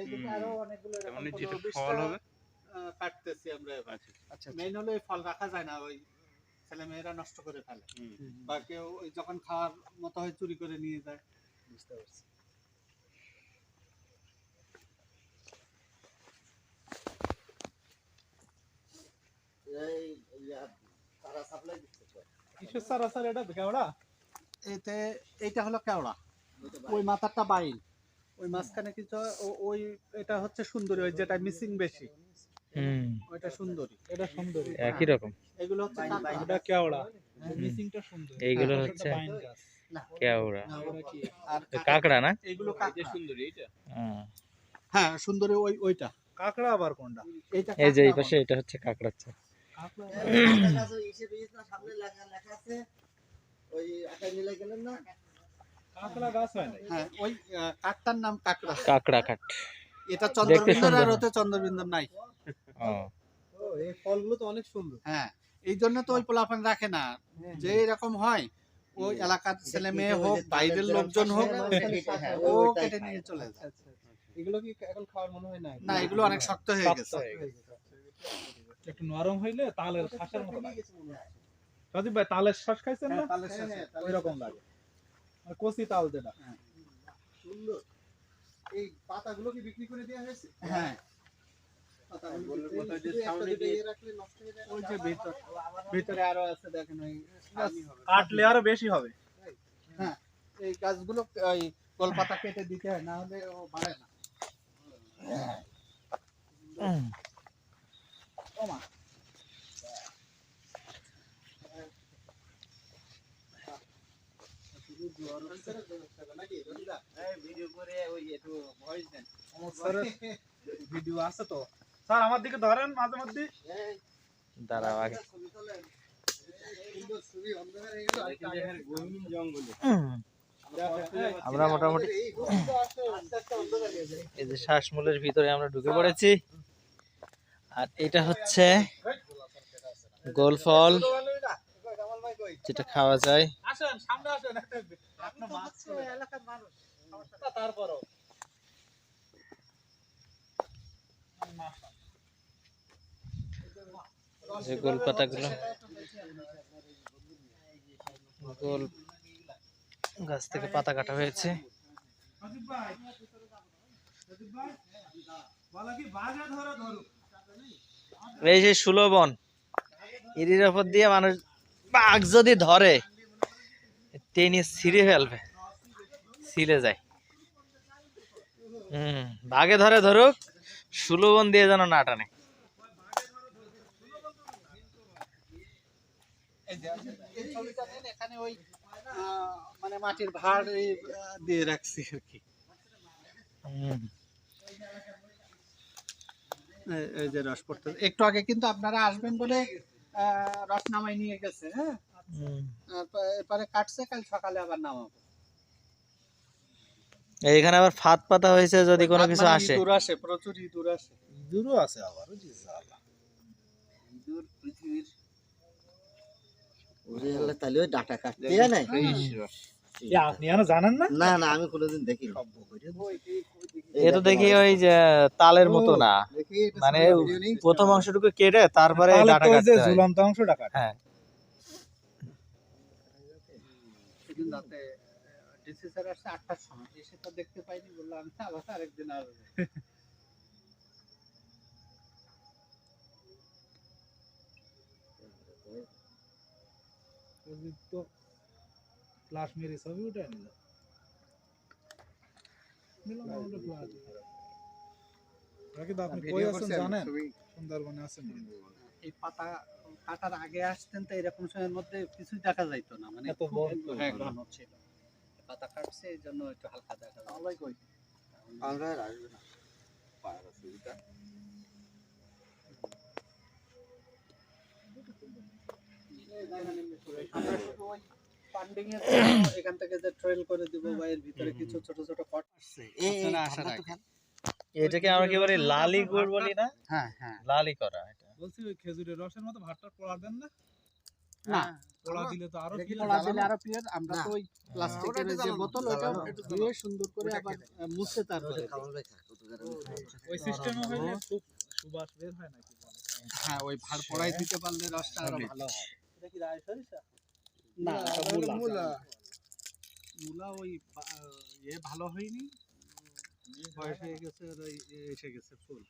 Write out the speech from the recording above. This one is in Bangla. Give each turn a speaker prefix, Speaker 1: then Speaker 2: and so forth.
Speaker 1: এইদিকে আরও অনেকগুলো এরকম
Speaker 2: যেটা ফল হবে
Speaker 1: কাটতেছি আমরা এবার।
Speaker 2: আচ্ছা
Speaker 3: আচ্ছা
Speaker 1: মেইন হলো এই ফল রাখা যায় না ওই ছেলে মেয়েরা নষ্ট করে ফেলে। বা কেউ যখন খাওয়ার মতো হয় চুরি করে নিয়ে যায়।
Speaker 3: বুঝতে পারছি।
Speaker 4: কিসের সার আছে এটা? কেওড়া
Speaker 1: এতে এইটা হলো কেওড়া। ওই মাথাটা বাইল। ওই মাঝখানে কিছু ওই এটা হচ্ছে সুন্দরী ওই যেটা মিসিং বেশি।
Speaker 5: হুম।
Speaker 1: ওইটা সুন্দরী।
Speaker 4: এটা সুন্দরী।
Speaker 5: একই রকম।
Speaker 1: এগুলো হচ্ছে।
Speaker 4: এটা কেওড়া। মিসিংটা সুন্দর।
Speaker 5: এইগুলো। কেওড়া। তো কাঁকড়া না?
Speaker 1: এইগুলো কাঁকড়া।
Speaker 2: সুন্দরী এইটা?
Speaker 5: হুম।
Speaker 1: হ্যাঁ সুন্দরী ওই ওইটা।
Speaker 4: কাঁকড়া আবার কোনটা?
Speaker 1: এইটা
Speaker 5: এই যে এই পাশে এটা হচ্ছে
Speaker 4: কাঁকড়া হয়
Speaker 1: হ্যাঁ ওই কাঠটার নাম কাঁকড়া।
Speaker 5: কাঁকড়া কাঠ।
Speaker 1: এটা চন্দ্রবিন্দুর আর ওতে চন্দ্রবিন্দুর নাই।
Speaker 5: ও।
Speaker 4: ও এই ফলগুলো তো অনেক সুন্দর।
Speaker 1: হ্যাঁ এই জন্য তো ওই পোলাপান রাখে না। যে এরকম হয় ওই এলাকার ছেলে মেয়ে হোক বাইরের লোকজন হোক ও কেটে নিয়ে চলে যায়।
Speaker 4: এগুলো কি এখন খাওয়ার মনে হয় না?
Speaker 1: না এগুলো অনেক শক্ত হয়ে গেছে।
Speaker 4: একটু নরম হইলে তালের শ্বাসের মতো লাগে। রাজীব ভাই তালের শ্বাস খাইছেন না?
Speaker 1: হ্যাঁ, তালের সাথে।
Speaker 4: ওই রকম লাগে। কচি তাল যেটা
Speaker 3: এই পাতাগুলো কি বিক্রি করে দেওয়া হয়েছে?
Speaker 1: হ্যাঁ। ইয়ে
Speaker 3: রাখলে নষ্ট হয়ে যায়? না?
Speaker 1: ওই যে ভিতর ভিতরে আরও আছে দেখেন ওই
Speaker 4: কাটলে আরও বেশি হবে।
Speaker 1: হ্যাঁ। এই গাছগুলো ওই কলপাতা কেটে দিতে হয় না হলে ও বাড়ে না।
Speaker 5: হুম।
Speaker 1: ওমা
Speaker 4: আমার দিকে ধরেন মাঝে মধ্যে
Speaker 5: আমরা মোটামুটি এই যে শ্বাসমূলের ভিতরে আমরা ঢুকে পড়েছি। আর এটা হচ্ছে গোল ফল যেটা খাওয়া যায়।
Speaker 4: তারপরও।
Speaker 5: যে গোল পাতাগুলো। গোল গাছ থেকে পাতা কাটা হয়েছে।
Speaker 4: রাজীব ভাই রাজীব ভাই বলা কি বাজা ধরে ধরো
Speaker 5: এই যে সুলবন এরির ওপর দিয়ে মানুষ বাঘ যদি ধরে টেনে ছিঁড়ে ফেলবে ছিলে যায়। হম বাঘে ধরে ধরুক সুলবন দিয়ে যেন না টানে।
Speaker 1: এখানে ওই মানে মাটির ভাড় দিয়ে রাখছি আর কি। এই- যে রস পড়তে একটু আগে কিন্তু আপনারা আসবেন বলে রস নামাই নিয়ে গেছে হ্যাঁ? এরপরে কাটছে কাল সকালে আবার নামাবো।
Speaker 5: এইখানে আবার ফাত পাতা হয়েছে যদি কোনো কিছু
Speaker 1: মানে
Speaker 5: আসে।
Speaker 1: ইঁদুর আসে প্রচুর ইঁদুর আসে।
Speaker 4: দূরও আছে আবার
Speaker 1: ইঁদুর পৃথিবীর
Speaker 3: তাহলে ওই ডাটা কাটতে নাই?
Speaker 4: আপনি জানেন না?
Speaker 3: না না আমি কোনোদিন দেখি?
Speaker 5: এ তো দেখি ওই যে তালের মতো না। মানে। প্রথম অংশটুকু কেটে তারপরে ডাটা কাটতে হয়।
Speaker 4: ঝুলন্ত অংশটা কাটে।
Speaker 5: হ্যাঁ।
Speaker 1: রাতে ডিসি স্যার আসছে আটটার সময়। এসে তো দেখতে পাইনি বললাম আবার আরেকদিন আসব।
Speaker 4: তো ফ্লাশ মেরে ছবি উঠে নিল। নিলাম আমাদের ফ্লাশ আপনি কই আছেন জানেন? সুন্দরবনে আছেন।
Speaker 1: এই পাতা কাটার আগে আসতেন তো এরকম সময়ের মধ্যে কিছুই দেখা যাইতো না। মানে। হ্যাঁ, ঘন ছিল। পাতা কাটছে এই জন্য একটু হালকা দেখা যায়
Speaker 3: আমরা আসবে না।
Speaker 1: আমরা শুধু ওই funding এর এখান থেকে যে ট্রেল করে দিব বা এর ভিতরে কিছু ছোট ছোট কট আসছে।
Speaker 3: এই
Speaker 1: আসার আগে।
Speaker 5: এটাকে আমরা কি বলি লালি গুড় বলি না?
Speaker 1: হ্যাঁ হ্যাঁ।
Speaker 5: লালি করা
Speaker 4: বলছি ওই খেজুরের রসের মতো ভাতটা পোড়া দেন না।
Speaker 1: না।
Speaker 4: পোড়া দিলে তো আরও কি
Speaker 1: কলা দিলে আরও পিয়ার আমরা তো ওই প্লাস্টিকের যে বোতল ওটা ধুয়ে সুন্দর করে আবার মুছে তারপরে।
Speaker 4: ওই সিস্টেমে হইলে খুব সুবাস বের হয় নাকি
Speaker 1: হ্যাঁ ওই ভাড় পড়াই দিতে পারলে রসটা আরও ভালো হয়।
Speaker 4: এটা কি রায় সরিষা?
Speaker 1: না এটা মূলা। মূলা। ওই বা- ইয়ে ভালো হয়নি। বয়স হয়ে গেছে আর এসে গেছে ফুল।